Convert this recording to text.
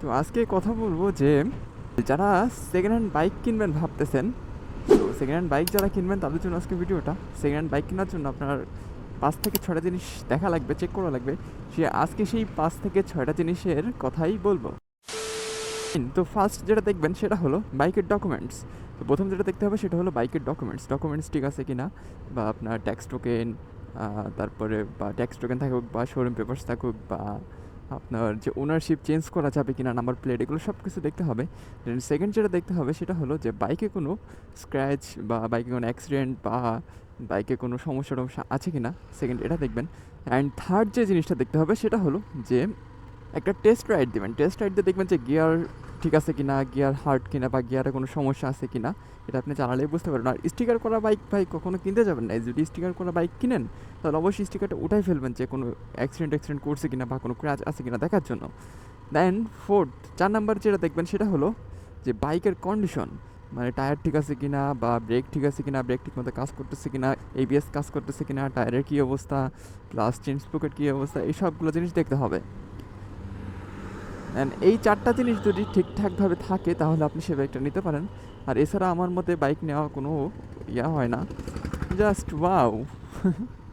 তো আজকে কথা বলব যে, যারা সেকেন্ড হ্যান্ড বাইক কিনবেন ভাবতেছেন, তো সেকেন্ড হ্যান্ড বাইক যারা কিনবেন তাদের জন্য আজকে ভিডিওটা। সেকেন্ড হ্যান্ড বাইক কেনার জন্য আপনার পাঁচ থেকে ছয়টা জিনিস দেখা লাগবে চেক করা লাগবে। সে আজকে সেই পাঁচ থেকে ছয়টা জিনিসের কথাই বলব। তো ফার্স্ট যেটা দেখবেন সেটা হলো বাইকের ডকুমেন্টস তো প্রথম যেটা দেখতে হবে সেটা হলো বাইকের ডকুমেন্টস ডকুমেন্টস ঠিক আছে কি না বা আপনার ট্যাক্স টোকেন তারপরে বা ট্যাক্স টোকেন থাকুক বা শোরুম পেপার্স থাকুক বা আপনার যে ওনারশিপ চেঞ্জ করা যাবে কি না নাম্বার প্লেট এগুলো সব কিছু দেখতে হবে। দেন সেকেন্ড যেটা দেখতে হবে, সেটা হলো যে বাইকে কোনো স্ক্র্যাচ বা বাইকে কোনো অ্যাক্সিডেন্ট বা বাইকে কোনো সমস্যা টমস্যা আছে কি না সেকেন্ড এটা দেখবেন। অ্যান্ড থার্ড যে জিনিসটা দেখতে হবে, সেটা হলো যে একটা টেস্ট রাইড দেবেন। টেস্ট রাইড দিয়ে দেখবেন যে গিয়ার ঠিক আছে কিনা গিয়ার হার্ড কিনা বা গিয়ারে কোনো সমস্যা আছে কিনা, এটা আপনি চালালেই বুঝতে পারবেন। আর স্টিকার করা বাইক ভাই কখনো কিনতে যাবেন না। যদি স্টিকার করা বাইক কিনেন, তাহলে অবশ্যই স্টিকারটা উঠাই ফেলবেন যে কোনো অ্যাক্সিডেন্ট অ্যাক্সিডেন্ট করছে কিনা বা কোনো ক্র্যাচ আছে কিনা দেখার জন্য। দেন ফোর্থ চার নাম্বার যেটা দেখবেন সেটা হলো যে বাইকের কন্ডিশন মানে টায়ার ঠিক আছে কিনা বা ব্রেক ঠিক আছে কিনা ব্রেক ঠিক মতো কাজ করতেছে কিনা এবিএস কাজ করতেছে কিনা টায়ারের কী অবস্থা প্লাস চেঞ্জ পকেট কী অবস্থা, এই সবগুলো জিনিস দেখতে হবে। অ্যান্ড এই চারটা জিনিস যদি ঠিকঠাকভাবে থাকে, তাহলে আপনি সে বাইকটা নিতে পারেন। আর এছাড়া আমার মতে বাইক নেওয়া কোনো ইয়া হয় না। Just wow